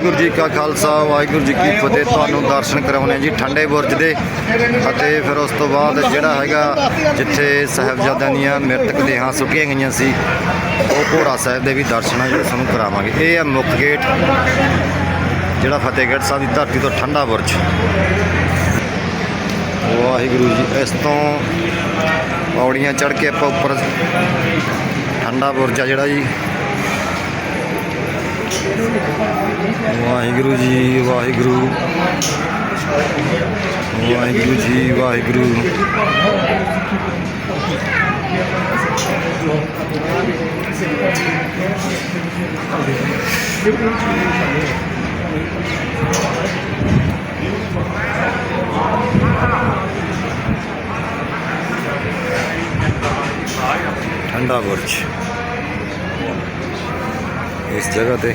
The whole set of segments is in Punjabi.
ਵਾਹਿਗੁਰੂ ਜੀ ਕਾ ਖਾਲਸਾ, ਵਾਹਿਗੁਰੂ ਜੀ ਕੀ ਫਤਿਹ। ਤੁਹਾਨੂੰ ਦਰਸ਼ਨ ਕਰਾਉਣੇ ਜੀ ਠੰਡੇ ਬੁਰਜ ਦੇ। ਅਤੇ ਫਿਰ ਉਸ ਤੋਂ ਬਾਅਦ ਜਿਹੜਾ ਹੈਗਾ ਜਿੱਥੇ ਸਾਹਿਬਜ਼ਾਦਿਆਂ ਦੀਆਂ ਮ੍ਰਿਤਕ ਦੇਹਾਂ ਸੁੱਟੀਆਂ ਗਈਆਂ ਸੀ, ਉਹ ਭੋਰਾ ਸਾਹਿਬ ਦੇ ਵੀ ਦਰਸ਼ਨ ਆ ਜਿਹੜੇ ਤੁਹਾਨੂੰ ਕਰਾਵਾਂਗੇ। ਇਹ ਹੈ ਮੁੱਖ ਗੇਟ, ਜਿਹੜਾ ਫਤਿਹਗੜ੍ਹ ਸਾਹਿਬ ਦੀ ਧਰਤੀ ਤੋਂ ਠੰਡਾ ਬੁਰਜ। ਵਾਹਿਗੁਰੂ ਜੀ, ਇਸ ਤੋਂ ਪੌੜੀਆਂ ਚੜ੍ਹ ਕੇ ਆਪਾਂ ਉੱਪਰ ਠੰਡਾ ਬੁਰਜ ਆ ਜਿਹੜਾ ਜੀ। ਵਾਹਿਗੁਰੂ ਜੀ ਵਾਹਿਗੁਰੂ ਵਾਹਿਗੁਰੂ ਜੀ ਵਾਹਿਗੁਰੂ ਠੰਡਾ ਬੁਰਜ ਇਸ ਜਗ੍ਹਾ ਤੇ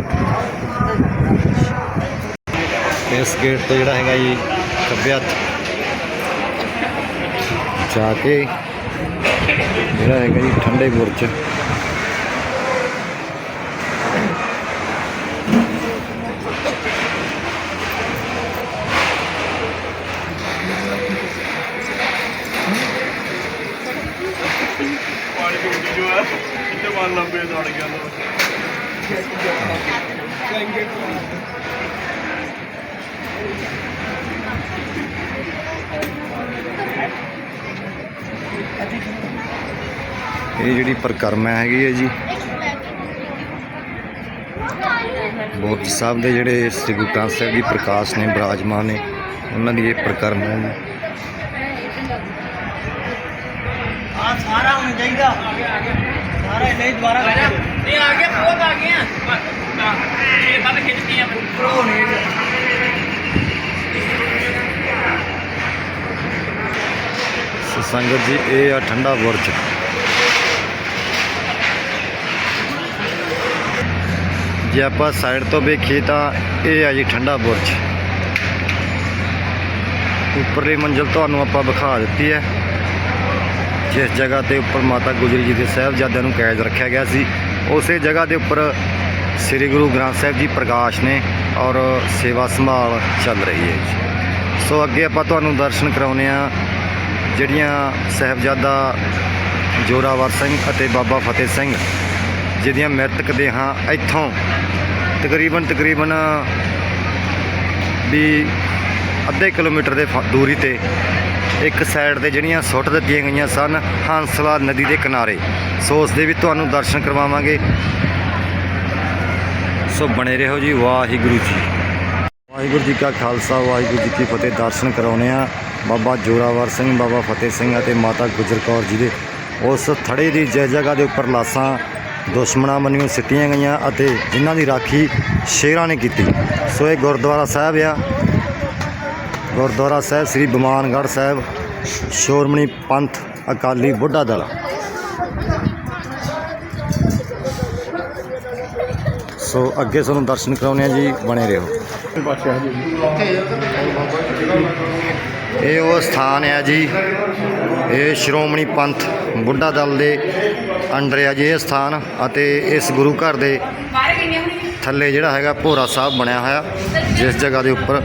ਇਸ ਗੇਟ ਤੋਂ ਜਿਹੜਾ ਹੈਗਾ ਜੀ ਖੱਬੇ ਹੱਥ ਜਾ ਕੇ ਜਿਹੜਾ ਹੈਗਾ ਜੀ ਠੰਡੇ ਬੁਰਜ ਲੰਬੇ ਦੌੜ ਗਿਆ ਇਹ ਜਿਹੜੀ ਪਰਿਕਰਮਾ ਹੈਗੀ ਹੈ ਜੀ। ਬੋਧ ਸਾਹਿਬ ਦੇ ਜਿਹੜੇ ਸ੍ਰੀ ਗੁਰੂ ਗ੍ਰੰਥ ਸਾਹਿਬ ਜੀ ਪ੍ਰਕਾਸ਼ ਨੇ ਬਿਰਾਜਮਾਨ ਨੇ ਉਹਨਾਂ ਦੀ ਇਹ ਪਰਿਕਰਮਾ ਹੈ ਜੀ। ਆ ਸਾਰਾ ਹੋਣਾ ਚਾਹੀਦਾ ਸਾਰਾ ਹੀ ਨਹੀਂ ਦੁਬਾਰਾ ਇਹ ਆ ਗਿਆ ਬਹੁਤ ਆ ਗਏ ਆ ਇਹ ਬੰਦ ਖਿੱਚਦੀ ਆ ਉੱਪਰੋਂ ਨਹੀਂ ਸੋ ਸੰਗਤ ਜੀ ਇਹ ਆ ਠੰਡਾ ਬੁਰਜ। ਜੇ ਆਪਾਂ ਸਾਈਡ ਤੋਂ ਵੇਖੀਏ ਤਾਂ ਇਹ ਆ ਜੀ ਠੰਡਾ ਬੁਰਜ। ਉੱਪਰਲੀ ਮੰਜ਼ਿਲ ਤੁਹਾਨੂੰ ਆਪਾਂ ਵਿਖਾ ਦਿੱਤੀ ਹੈ। ਜਿਸ ਜਗ੍ਹਾ ਤੇ ਉੱਪਰ ਮਾਤਾ ਗੁਜਰੀ ਜੀ ਦੇ ਸਾਹਿਬਜ਼ਾਦਿਆਂ ਨੂੰ ਕੈਦ ਰੱਖਿਆ ਗਿਆ ਸੀ, ਉਸੇ ਜਗ੍ਹਾ ਦੇ ਉੱਪਰ ਸ੍ਰੀ ਗੁਰੂ ਗ੍ਰੰਥ ਸਾਹਿਬ ਜੀ ਪ੍ਰਕਾਸ਼ ਨੇ ਔਰ ਸੇਵਾ ਸੰਭਾਲ ਚੱਲ ਰਹੀ ਹੈ ਜੀ। ਸੋ ਅੱਗੇ ਆਪਾਂ ਤੁਹਾਨੂੰ ਦਰਸ਼ਨ ਕਰਾਉਨੇ ਆ ਜਿਹੜੀਆਂ ਸਾਹਿਬਜ਼ਾਦਾ ਜੋਰਾਵਰ ਸਿੰਘ ਅਤੇ ਬਾਬਾ ਫਤਿਹ ਸਿੰਘ ਜਿਹਦੀਆਂ ਮ੍ਰਿਤਕ ਦੇਹਾਂ ਇੱਥੋਂ। ਤਕਰੀਬਨ ਤਕਰੀਬਨ ਵੀ ਅੱਧੇ ਕਿਲੋਮੀਟਰ ਦੇ ਫ- ਦੂਰੀ ਤੇ ਇੱਕ ਸਾਈਡ ਤੇ ਜਿਹੜੀਆਂ ਸੁੱਟ ਦਿੱਤੀਆਂ ਗਈਆਂ ਸਨ, ਹੰਸਲਾ ਨਦੀ ਦੇ ਕਿਨਾਰੇ। ਸੋ ਉਸ ਦੇ ਵੀ ਤੁਹਾਨੂੰ ਦਰਸ਼ਨ ਕਰਵਾਵਾਂਗੇ। ਸੋ ਬਣੇ ਰਹੋ ਜੀ, ਵਾਹਿਗੁਰੂ ਜੀ। ਵਾਹਿਗੁਰੂ ਜੀ ਕਾ ਖਾਲਸਾ, ਵਾਹਿਗੁਰੂ ਜੀ ਕੀ ਫਤਿਹ। ਦਰਸ਼ਨ ਕਰਾਉਨੇ ਆ ਬਾਬਾ ਜੋਰਾਵਰ ਸਿੰਘ, ਬਾਬਾ ਫਤਿਹ ਸਿੰਘ ਅਤੇ ਮਾਤਾ ਗੁਜਰ ਕੌਰ ਜੀ ਦੇ। ਉਸ ਥੜੇ ਦੀ ਜਿਸ ਜਗ੍ਹਾ ਦੇ ਉੱਪਰ ਲਾਸਾਂ ਦੁਸ਼ਮਣਾਂ ਵੱਲੋਂ ਸਿੱਟੀਆਂ ਗਈਆਂ ਅਤੇ ਜਿਨ੍ਹਾਂ ਦੀ ਰਾਖੀ ਸ਼ੇਰਾਂ ਨੇ ਕੀਤੀ। ਸੋ ਇਹ ਗੁਰਦੁਆਰਾ ਸਾਹਿਬ ਆ। ਗੁਰਦੁਆਰਾ ਸਾਹਿਬ ਸ੍ਰੀ ਬਿਮਾਨਗੜ੍ਹ ਸਾਹਿਬ, ਸ਼ੋਰਮਣੀ ਪੰਥ ਅਕਾਲੀ ਬੁੱਢਾ ਦਲ। ਸੋ ਅੱਗੇ ਤੁਹਾਨੂੰ ਦਰਸ਼ਨ ਕਰਾਉਣੇ ਆ ਜੀ, ਬਣੇ ਰਹੋ। ਇਹ ਉਹ ਸਥਾਨ ਹੈ ਜੀ। ਇਹ ਸ਼੍ਰੋਮਣੀ ਪੰਥ ਬੁੱਢਾ ਦਲ ਦੇ ਅੰਡਰ ਆ ਜੀ ਇਹ ਸਥਾਨ ਅਤੇ ਇਸ ਗੁਰੂ ਘਰ ਦੇ ਥੱਲੇ ਜਿਹੜਾ ਹੈਗਾ ਭੋਰਾ ਸਾਹਿਬ ਬਣਿਆ ਹੋਇਆ, ਜਿਸ ਜਗ੍ਹਾ ਦੇ ਉੱਪਰ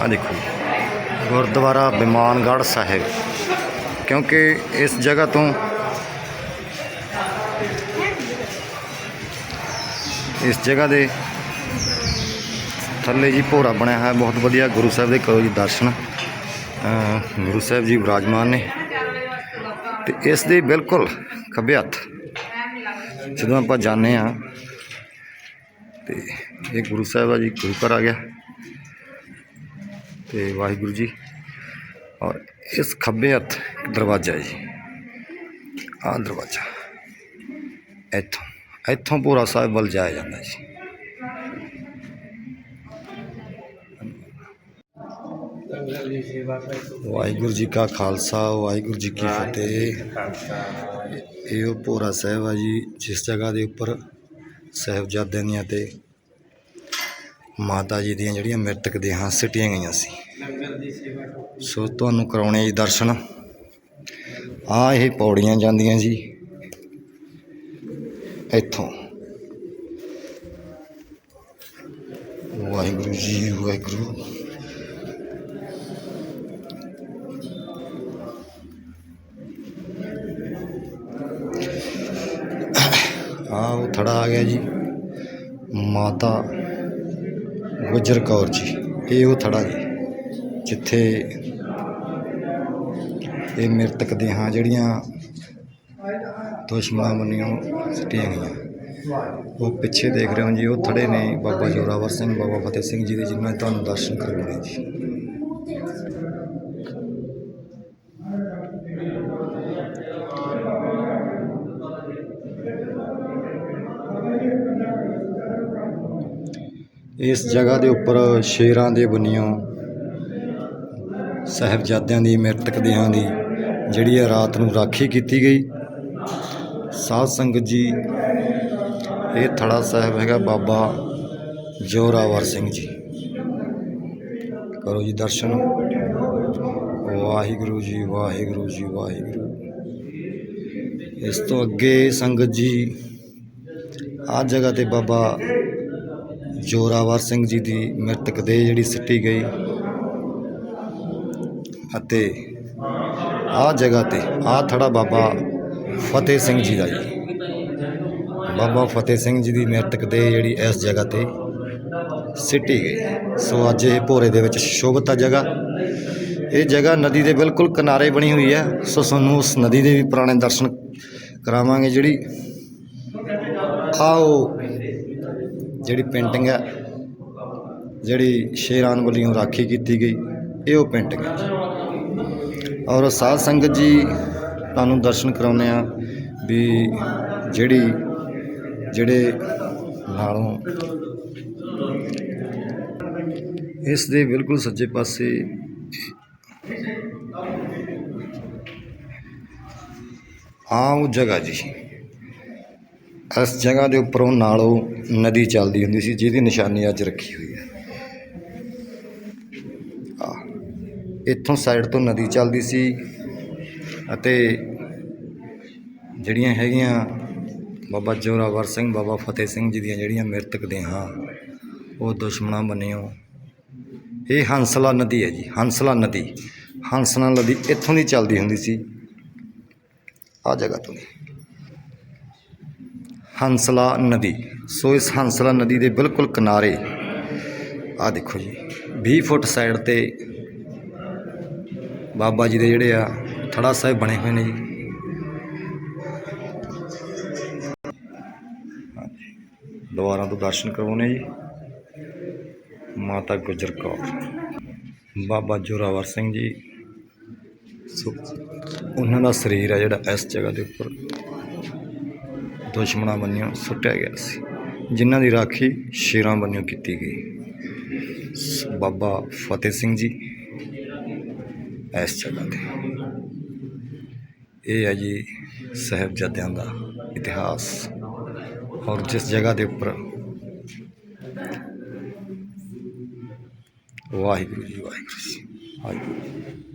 ਆ ਦੇਖੋ ਗੁਰਦੁਆਰਾ ਬਿਮਾਨਗੜ੍ਹ ਸਾਹਿਬ। ਕਿਉਂਕਿ ਇਸ ਜਗ੍ਹਾ ਤੋਂ ਇਸ ਜਗ੍ਹਾ ਦੇ ਥੱਲੇ ਜੀ ਭੋਰਾ ਬਣਿਆ ਹੋਇਆ, ਬਹੁਤ ਵਧੀਆ ਗੁਰੂ ਸਾਹਿਬ ਦੇ ਕਰੋ ਜੀ ਦਰਸ਼ਨ। ਗੁਰੂ ਸਾਹਿਬ ਜੀ ਵਿਰਾਜਮਾਨ ਨੇ ਤੇ ਇਸ ਦੇ ਬਿਲਕੁਲ ਖੱਬੇ ਹੱਥ ਜਦੋਂ ਆਪਾਂ ਜਾਂਦੇ ਆ ਤੇ ਇਹ ਗੁਰੂ ਸਾਹਿਬ ਆ ਜੀ, ਗੁਰੂ ਘਰ ਆ ਗਿਆ। ਤੇ ਵਾਹਿਗੁਰੂ ਜੀ, ਔਰ ਇਸ ਖੱਬੇ ਹੱਥ ਦਰਵਾਜ਼ਾ ਹੈ ਜੀ। ਆਹ ਦਰਵਾਜ਼ਾ, ਇੱਥੋਂ ਇੱਥੋਂ ਪੂਰਾ ਸਾਹਿਬ ਵੱਲ ਜਾਇਆ ਜਾਂਦਾ ਜੀ। ਵਾਹਿਗੁਰੂ ਜੀ ਕਾ ਖਾਲਸਾ, ਵਾਹਿਗੁਰੂ ਜੀ ਕੀ ਫਤਿਹ। ਇਹ ਉਹ ਭੋਰਾ ਸਾਹਿਬ ਆ ਜੀ, ਜਿਸ ਜਗ੍ਹਾ ਦੇ ਉੱਪਰ ਸਾਹਿਬਜ਼ਾਦਿਆਂ ਦੀਆਂ ਤੇ ਮਾਤਾ ਜੀ ਦੀਆਂ ਜਿਹੜੀਆਂ ਮ੍ਰਿਤਕ ਦੇਹਾਂ ਸਿੱਟੀਆਂ ਗਈਆਂ ਸੀ। ਸੋ ਤੁਹਾਨੂੰ ਕਰਾਉਣੇ ਜੀ ਦਰਸ਼ਨ। ਆ ਇਹ ਪੌੜੀਆਂ ਜਾਂਦੀਆਂ ਜੀ, ਇੱਥੋਂ। ਵਾਹਿਗੁਰੂ ਜੀ, ਵਾਹਿਗੁਰੂ। ਉਹ ਜੀ। ਮਾਤਾ ਗੁਜਰ ਕੌਰ ਜੀ, ਇਹ ਉਹ ਥੜਾ ਜੀ, ਜਿੱਥੇ ਇਹ ਮ੍ਰਿਤਕ ਦੇਹਾਂ ਜਿਹੜੀਆਂ ਦੁਸ਼ਮਣਾਂ ਮੰਨੀਆਂ ਸਿੱਟੀਆਂ ਗਈਆਂ। ਉਹ ਪਿੱਛੇ ਦੇਖ ਰਹੇ ਹੋ ਜੀ, ਉਹ ਥੜੇ ਨੇ ਬਾਬਾ ਜੋਰਾਵਰ ਸਿੰਘ, ਬਾਬਾ ਫਤਿਹ ਸਿੰਘ ਜੀ ਦੇ, ਜਿਨ੍ਹਾਂ ਦੇ ਤੁਹਾਨੂੰ ਦਰਸ਼ਨ ਕਰਵਾਉਣੇ ਜੀ। ਇਸ ਜਗ੍ਹਾ ਦੇ ਉੱਪਰ ਸ਼ੇਰਾਂ ਦੇ ਬੁਨਿਓ ਸਾਹਿਬਜ਼ਾਦਿਆਂ ਦੀ ਮ੍ਰਿਤਕ ਦੇਹਾਂ ਦੀ, ਜਿਹੜੀ ਹੈ ਰਾਤ ਨੂੰ ਰਾਖੀ ਕੀਤੀ ਗਈ। ਸਾਧ ਸੰਗਤ ਜੀ, ਇਹ ਥੜਾ ਸਾਹਿਬ ਹੈਗਾ ਬਾਬਾ ਜੋਰਾਵਰ ਸਿੰਘ ਜੀ। ਕਰੋ ਜੀ ਦਰਸ਼ਨ। ਵਾਹਿਗੁਰੂ ਜੀ ਵਾਹਿਗੁਰੂ ਜੀ, ਵਾਹਿਗੁਰੂ। ਇਸ ਤੋਂ ਅੱਗੇ ਸੰਗਤ ਜੀ ਆ ਜਗ੍ਹਾ ਤੇ ਬਾਬਾ ਜੋਰਾਵਰ ਸਿੰਘ ਜੀ ਦੀ ਮ੍ਰਿਤਕ ਦੇਹ ਜਿਹੜੀ ਸਿੱਟੀ ਗਈ ਅਤੇ ਆਹ ਜਗ੍ਹਾ ਤੇ ਆਹ ਥੜਾ ਬਾਬਾ ਫਤਿਹ ਸਿੰਘ ਜੀ ਦਾ ਜੀ। ਬਾਬਾ ਫਤਿਹ ਸਿੰਘ ਜੀ ਦੀ ਮ੍ਰਿਤਕ ਦੇਹ ਜਿਹੜੀ ਇਸ ਜਗ੍ਹਾ ਤੇ ਸਿੱਟੀ ਗਈ। ਸੋ ਅੱਜ ਇਹ ਭੋਰੇ ਦੇ ਵਿੱਚ ਸ਼ੋਭਤ ਆ ਜਗ੍ਹਾ। ਇਹ ਜਗ੍ਹਾ ਨਦੀ ਦੇ ਬਿਲਕੁਲ ਕਿਨਾਰੇ ਬਣੀ ਹੋਈ ਹੈ। ਸੋ ਤੁਹਾਨੂੰ ਉਸ ਨਦੀ ਦੇ ਵੀ ਪੁਰਾਣੇ ਦਰਸ਼ਨ ਕਰਾਵਾਂਗੇ ਜਿਹੜੀ। ਆਓ। ਜਿਹੜੀ ਪੇਂਟਿੰਗ ਹੈ, ਜਿਹੜੀ ਸ਼ੇਰਾਨ ਵੱਲੋਂ ਰਾਖੀ ਕੀਤੀ ਗਈ, ਇਹ ਉਹ ਪੇਂਟਿੰਗ ਹੈ। ਔਰ ਸਾਧ ਸੰਗਤ ਜੀ, ਤੁਹਾਨੂੰ ਦਰਸ਼ਨ ਕਰਾਉਂਦੇ ਆ ਵੀ ਜਿਹੜੀ, ਜਿਹੜੇ ਨਾਲੋਂ ਇਸ ਦੇ ਬਿਲਕੁਲ ਸੱਜੇ ਪਾਸੇ ਆ ਉਹ ਜਗ੍ਹਾ ਜੀ। ਇਸ ਜਗ੍ਹਾ ਦੇ ਉੱਪਰੋਂ ਨਾਲੋਂ ਨਦੀ ਚੱਲਦੀ ਹੁੰਦੀ ਸੀ, ਜਿਹਦੀ ਨਿਸ਼ਾਨੀ ਅੱਜ ਰੱਖੀ ਹੋਈ ਹੈ। ਇੱਥੋਂ ਸਾਈਡ ਤੋਂ ਨਦੀ ਚੱਲਦੀ ਸੀ ਅਤੇ ਜਿਹੜੀਆਂ ਹੈਗੀਆਂ ਬਾਬਾ ਜੋਰਾਵਰ ਸਿੰਘ, ਬਾਬਾ ਫਤਿਹ ਸਿੰਘ ਜੀ ਦੀਆਂ ਜਿਹੜੀਆਂ ਮ੍ਰਿਤਕ ਦੇਹਾਂ, ਉਹ ਦੁਸ਼ਮਣਾਂ ਬਣਿਓ ਇਹ ਹੰਸਲਾ ਨਦੀ ਹੈ ਜੀ, ਹੰਸਲਾ ਨਦੀ। ਹੰਸਲਾ ਨਦੀ ਇੱਥੋਂ ਦੀ ਚੱਲਦੀ ਹੁੰਦੀ ਸੀ। ਆ ਜਗ੍ਹਾ ਤੋਂ। ਦੀ ਹੰਸਲਾ ਨਦੀ। ਸੋ ਇਸ ਹੰਸਲਾ ਨਦੀ ਦੇ ਬਿਲਕੁਲ ਕਿਨਾਰੇ ਆ ਦੇਖੋ ਜੀ 20 ਫੁੱਟ ਸਾਈਡ ਤੇ ਬਾਬਾ ਜੀ ਦੇ ਜਿਹੜੇ ਆ, ਥੜਾ ਸਾਹਿਬ ਬਣੇ ਹੋਏ ਨੇ ਜੀ। ਹਾਂਜੀ। ਦੁਆਰਾਂ ਤੋਂ ਦਰਸ਼ਨ ਕਰਵਾਉਣੇ ਜੀ। ਮਾਤਾ ਗੁਜਰ ਕੌਰ। ਬਾਬਾ ਜੋਰਾਵਰ ਸਿੰਘ ਜੀ। ਸੋ, ਉਹਨਾਂ ਦਾ ਸਰੀਰ ਆ ਜਿਹੜਾ ਇਸ ਜਗ੍ਹਾ ਦੇ ਉੱਪਰ। ਦੁਸ਼ਮਣਾਂ ਬੰਨਿਓ ਸੁੱਟਿਆ ਗਿਆ ਸੀ, ਜਿਨ੍ਹਾਂ ਦੀ ਰਾਖੀ ਸ਼ੇਰਾਂ ਬੰਨਿਓ ਕੀਤੀ ਗਈ। ਸ- ਬਾਬਾ ਫਤਿਹ ਸਿੰਘ ਜੀ ਇਸ ਜਗ੍ਹਾ ਤੇ। ਇਹ ਹੈ ਜੀ ਸਾਹਿਬਜ਼ਾਦਿਆਂ ਦਾ ਇਤਿਹਾਸ ਔਰ ਜਿਸ ਜਗ੍ਹਾ ਦੇ ਉੱਪਰ ਵਾਹਿਗੁਰੂ ਜੀ ਵਾਹਿਗੁਰੂ ਜੀ। ਵਾਹਿਗੁਰੂ